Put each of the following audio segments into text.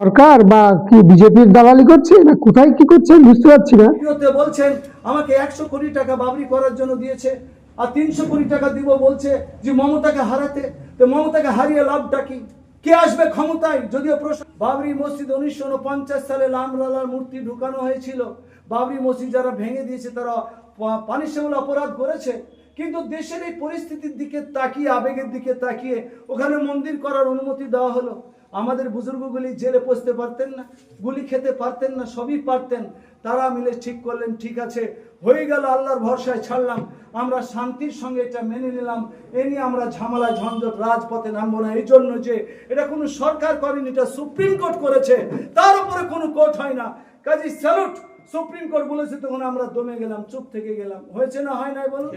সরকার বা কি বিজেপির দালালি করছে না কোথায় কি করছে বুঝতে পারছি না। বলছেন, আমাকে একশো কোটি টাকা বাবরি করার জন্য দিয়েছে আর তিনশো কোটি টাকা দিব বলছে যে মমতাকে হারাতে। তো মমতাকে হারিয়ে লাভটা কি? কে আসবে ক্ষমতায়? যদিও প্রশ্ন, বাবরি মসজিদ উনিশশো উনপঞ্চাশ সালে লামলালার মূর্তি ঢুকানো হয়েছিল। বাবরি মসজিদ যারা ভেঙে দিয়েছে, তারা পানিশেবল অপরাধ করেছে। কিন্তু দেশের এই পরিস্থিতির দিকে তাকিয়ে, আবেগের দিকে তাকিয়ে ওখানে মন্দির করার অনুমতি দেওয়া হলো। আমাদের বুজুর্গগুলি জেলে পৌঁছতে পারতেন না গুলি খেতে পারতেন না সবই পারতেন। তারা মিলে ঠিক করলেন ঠিক আছে। হয়ে গেল আল্লাহর ভরসায় ছাড়লাম। আমরা শান্তির সঙ্গে এটা মেনে নিলাম। এ নিয়ে আমরা ঝামেলা ঝঞ্ঝট রাজপথে নামবো না। এই জন্য যে এটা কোনো সরকার করেনি এটা সুপ্রিম কোর্ট করেছে। তার উপরে কোনো কোর্ট হয় না। কাজী স্যালুট সুপ্রিম কোর্ট বলেছে তখন আমরা দমে গেলাম চুপ থেকে গেলাম। হয়েছে না হয় নাই বলুন?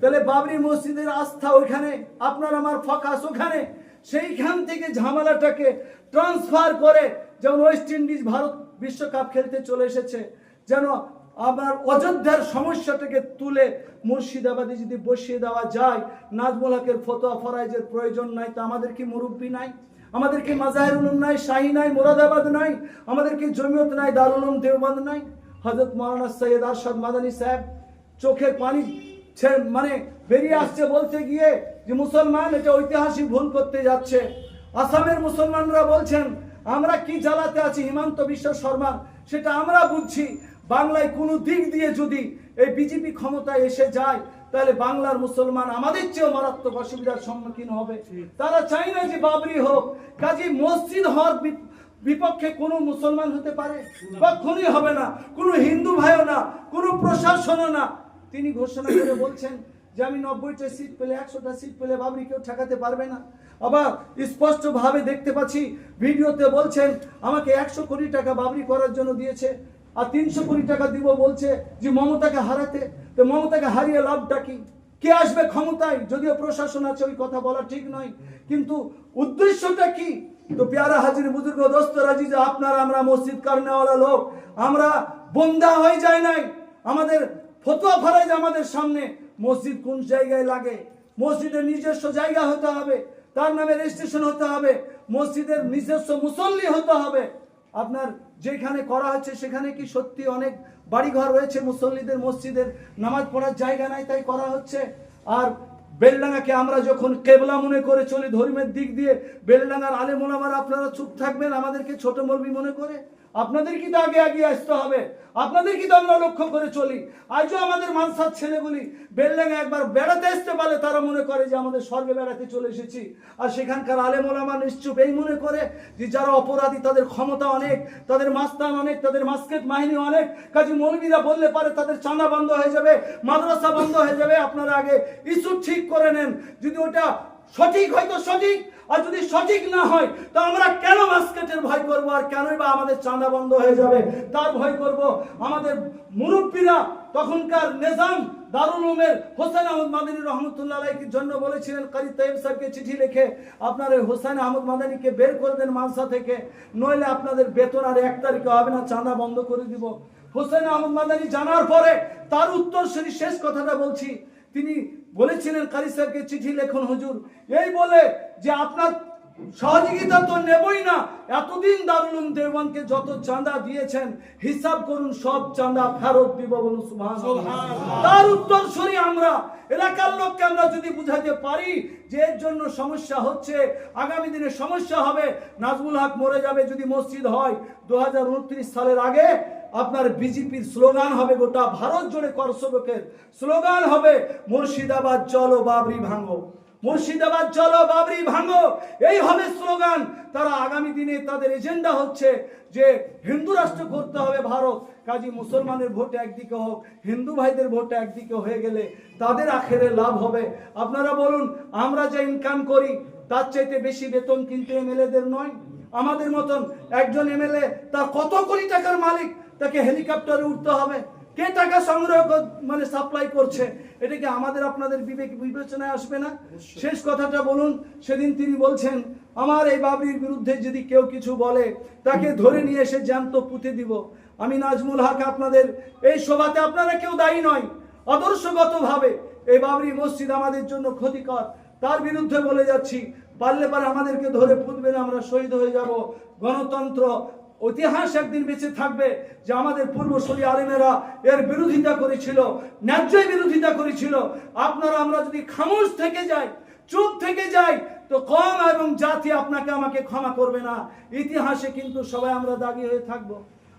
তাহলে বাবরি মসজিদের আস্থা ওইখানে আপনার আমার ফকাস ওখানে। সেইখান থেকে ঝামেলাটাকে ট্রান্সফার করে যেমন ওয়েস্ট ইন্ডিজ ভারত বিশ্বকাপ খেলতে চলে এসেছে, যেন আবার অযোধ্যার সমস্যাটাকে তুলে মুর্শিদাবাদে যদি বসিয়ে দেওয়া যায়, নাজমুল হকের ফতোয়া ফরাইজের প্রয়োজন নাই, তা আমাদের কি মুরব্বী নাই? আমাদের কি মাজাহের উলুম নাই, শাহী নাই, মোরাদাবাদ নাই? আমাদের কি জমিয়ত নাই, দারুল দেওবন্দ নাই? হজরত মৌলানা সৈয়দ আরশাদ মাদানী সাহেব, চোখের পানি মানে বেরিয়ে আসছে বলতে গিয়ে যে মুসলমান এটা ঐতিহাসিক ভুল করতে যাচ্ছে। আসামের মুসলমানরা বলছেন, আমরা কি জ্বালাতে আছি হিমন্ত বিশ্ব শর্মা সেটা আমরা বুঝছি। বাংলায় কোনো দিক দিয়ে যদি এই বিজেপি ক্ষমতায় এসে যায়, তাহলে বাংলার মুসলমান আমাদের চেয়েও মারাত্মক অসুবিধার সম্মুখীন হবে। তারা চাই না যে বাবরি হোক। কাজী মসজিদ হওয়ার বিপক্ষে কোনো মুসলমান হতে পারে? কখনই হবে না। কোনো হিন্দু ভাইও না। কোনো প্রশাসনও না। তিনি ঘোষণা করে বলছেন যে আমি নব্বইটা সিট পেলে, একশোটা সিট পেলে বাবরি কেউ ঠেকাতে পারবে না। আবার স্পষ্ট ভাবে দেখতে পাচ্ছি, ভিডিওতে বলছেন, আমাকে একশো কোটি টাকা বাবরি করার জন্য দিয়েছে, আর তিনশো কোটি টাকা দিব বলছে যে মমতাকে হারাতে। তো মমতাকে হারিয়ে লাভটা কি? কে আসবে ক্ষমতায়? যদিও প্রশাসন আছে, ওই কথা বলা ঠিক নয়। কিন্তু উদ্দেশ্যটা কি? তো পেয়ারা হাজির বুজুর্গ, দোস্ত রাজি যে আপনারা আমরা মসজিদ কারণেওয়ালা লোক, আমরা বন্দা হয়ে যায় নাই। আমাদের ফতোয়া ফরাইজ আমাদের সামনে মসজিদ কোন জায়গায় লাগে? মসজিদের নিজস্ব জায়গা হতে হবে, তার নামে রেজিস্ট্রেশন হতে হবে, মসজিদের নিজস্ব মুসল্লি হতে হবে। আপনার যেখানে করা হচ্ছে সেখানে কি সত্যি অনেক বাড়িঘর রয়েছে? মুসল্লিদের মসজিদের নামাজ পড়ার জায়গা নাই, তাই করা হচ্ছে। আর বেলডাঙ্গাকে আমরা যখন কেবলা মনে করে চলি, ধর্মের দিক দিয়ে বেলডাঙ্গার আলেম ওলামার আপনারা চুপ থাকবেন, আমাদেরকে ছোট মলবি মনে করে? আপনাদের কি তো আগে আগে আসতে হবে? আপনাদের কি তো আমরা লক্ষ্য করে চলি? আজও আমাদের মানসার ছেলেগুলি বেলডাঙ্গা একবার বেড়াতে আসতে পারে, তারা মনে করে যে আমাদের স্বর্গে বেড়াতে চলে এসেছি। আর সেখানকার আলেম ওলামা নিশ্চুপ এই মনে করে যে যারা অপরাধী, তাদের ক্ষমতা অনেক, তাদের মাস্তান অনেক, তাদের মাস্কেট বাহিনী অনেক। কাজী মৌলবীরা বললে পারে, তাদের চাঁদা বন্ধ হয়ে যাবে, মাদ্রাসা বন্ধ হয়ে যাবে। আপনারা আগে ইস্যু ঠিক করে নেন। যদি ওটা সঠিক হয়তো সঠিক? আর যদি সঠিক না হয়, তো আমরা কেন মাস্কেটের ভয় করব? আর কেনই বা আমাদের চাঁদা বন্ধ হয়ে যাবে? তার ভয় করব আমাদের মুরব্বীরা তখনকার নিজাম দারুল উমের হোসেন আহমদ মাদানী রহমতুল্লাহ আলাইহির জন্য বলেছিলেন কারি তাইব সাহেবকে চিঠি লিখে আপনার এই হোসেন আহমদ মাদানীকে বের করে দেন মানসা থেকে, নইলে আপনাদের বেতন আর এক তারিখে হবে না, চাঁদা বন্ধ করে দিব। হোসেন আহমদ মাদানী জানার পরে তার উত্তর সেই শেষ কথাটা বলছি তিনি বলেছিলেন কারি সাহেবকে চিঠি লেখুন হুজুর। এই বলে যে আপনার সহযোগিতা তো নেবই না এতদিন দারুল দেওয়ানকে যত চাঁদা দিয়েছেন হিসাব করুন সব চাঁদা ফেরত দিব বলুন তার উত্তর সরি আমরা। এলাকার লোককে আমরা যদি বুঝাতে পারি যে এর জন্য সমস্যা হচ্ছে আগামী দিনে সমস্যা হবে নাজমুল হক মরে যাবে যদি মসজিদ হয় দু হাজার উনত্রিশ সালের আগে আপনার বিজেপির স্লোগান হবে গোটা ভারত জুড়ে করসবকের স্লোগান হবে, মুর্শিদাবাদ চলো বাবরি ভাঙো। মুর্শিদাবাদ চলো বাবরি ভাঙো। এই হবে স্লোগান। তারা আগামী দিনে তাদের এজেন্ডা হচ্ছে যে হিন্দু রাষ্ট্র করতে হবে ভারত। কাজী মুসলমানের ভোট একদিকে হোক, হিন্দু ভাইদের ভোট একদিকে হয়ে গেলে তাদের আখেরে লাভ হবে। আপনারা বলুন, আমরা যে ইনকাম করি, তার চাইতে বেশি বেতন কিন্তু এমএলএদের নয়। আমাদের মতন একজন এমএলএ তার কত কোটি টাকার মালিক তাকে হেলিকপ্টারে উঠতে হবে। কে টাকা সংগ্রহ কর- মানে সাপ্লাই করছে এটা কি আমাদের আপনাদের বিবেক বিবেচনায় আসবে না? শেষ কথাটা বলুন সেদিন তিনি বলছেন আমার এই বাবরির বিরুদ্ধে যদি কেউ কিছু বলে তাকে ধরে নিয়ে এসে জ্যান্ত পুঁতে দিব। আমি নাজমুল হক আপনাদের এই সভাতে আপনারা কেউ দায়ী নয় আদর্শগতভাবে। এই বাবরি মসজিদ আমাদের জন্য ক্ষতিকর। তার বিরুদ্ধে বলে যাচ্ছি পারলে পারে আমাদেরকে ধরে পুঁতবে না, আমরা শহীদ হয়ে যাব। গণতন্ত্র ইতিহাস একদিন বেঁচে থাকবে যে আমাদের পূর্বসূরি আলেমেরা এর বিরোধিতা করেছিল, ন্যায্যই বিরোধিতা করেছিল। আপনারা, আমরা যদি খামোশ থেকে যাই, চুপ থেকে যাই, তো কম এবং জাতি আপনাকে আমাকে ক্ষমা করবে না। ইতিহাসে কিন্তু সবাই আমরা দাগি হয়ে থাকব।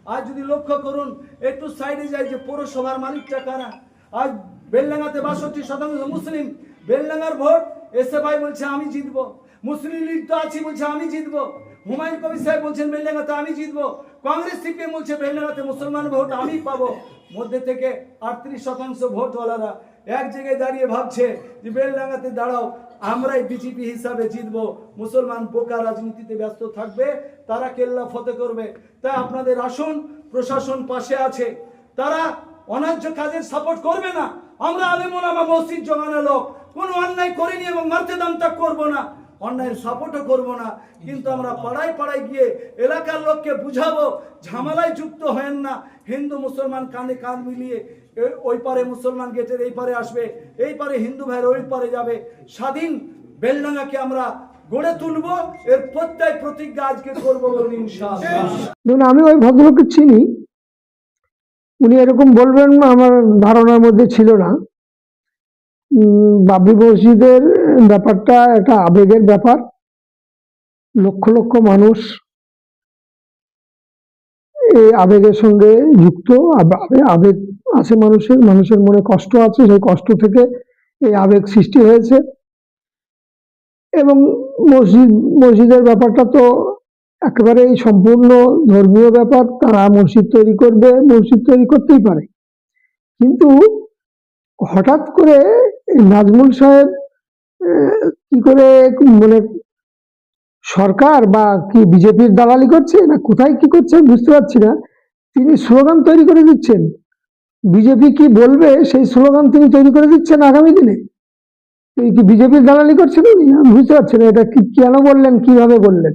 আজ যদি লক্ষ্য করুন, একটু সাইডে যাই যে পৌরসভার মালিকটা কারা? আজ বেলডাঙ্গাতে বাষট্টি শতাংশ মুসলিম। বেলডাঙ্গার ভোট এসে ভাই বলছে, আমি জিতবো। মুসলিম লীগ তো আছি বলছে, আমি জিতবো। হুমায়ুন কবির সাহেব বলছেন, বেলডাঙ্গাতে আমি জিতবো। কংগ্রেস, সিপিএম বলছে, বেলডাঙ্গাতে মুসলমান ভোট আমি পাবো। মধ্যে থেকে আটত্রিশ শতাংশ ভোটওয়ালারা এক জায়গায় দাঁড়িয়ে ভাবছে যে, বেলডাঙ্গাতে দাঁড়াও, আমরাই বিজেপি হিসাবে জিতবো। মুসলমান বোকা রাজনীতিতে ব্যস্ত থাকবে, তারা কেল্লা ফতে করবে। তাই আপনাদের আসুন প্রশাসন পাশে আছে। তারা অন্যায্য কাজের সাপোর্ট করবে না। আমরা আলেমুল আমার মসজিদ জমানো লোক। কোনো অন্যায় করিনি এবং মারতে দামটা করব না। অন্যায়ের সাপোর্টও করব না। কিন্তু আমরা পাড়ায় পাড়ায় গিয়ে এলাকার লোককে বুঝাবো ঝামেলায় যুক্ত হেন না। হিন্দু মুসলমান কাঁধে কাঁধ মিলিয়ে ওই পারে মুসলমান গেটের এই পারে আসবে এই পারে হিন্দু ভাইয়ের ওই পারে যাবে। স্বাধীন বেলডাঙ্গাকে আমরা গড়ে তুলবো এর প্রত্যয় প্রতিজ্ঞা আজকে করব বলুন ইনশাআল্লাহ। আমি ওই ভদ্রলোককে চিনি। উনি এরকম বলবেন আমার ধারণার মধ্যে ছিল না। বাবরি মসজিদের ব্যাপারটা একটা আবেগের ব্যাপার। লক্ষ লক্ষ মানুষ এই আবেগের সঙ্গে যুক্ত। আবে- আবে- আবেগ আছে মানুষের মানুষের মনে কষ্ট আছে, সেই কষ্ট থেকে এই আবেগ সৃষ্টি হয়েছে। এবং মসজিদ, মসজিদের ব্যাপারটা তো একেবারেই সম্পূর্ণ ধর্মীয় ব্যাপার। তারা মসজিদ তৈরি করবে, মসজিদ তৈরি করতেই পারে। কিন্তু হঠাৎ করে নাজমুল সাহেব কি করে মানে সরকার বা কি বিজেপির দালালি করছে না কোথায় কি করছে বুঝতে পারছি না। তিনি স্লোগান তৈরি করে দিচ্ছেন। বিজেপি কি বলবে সেই স্লোগান তিনি তৈরি করে দিচ্ছেন আগামী দিনে? এই কি বিজেপির দালালি করছেন উনি? আমি বুঝতে পারছি না এটা কি, কেন বললেন, কীভাবে বললেন?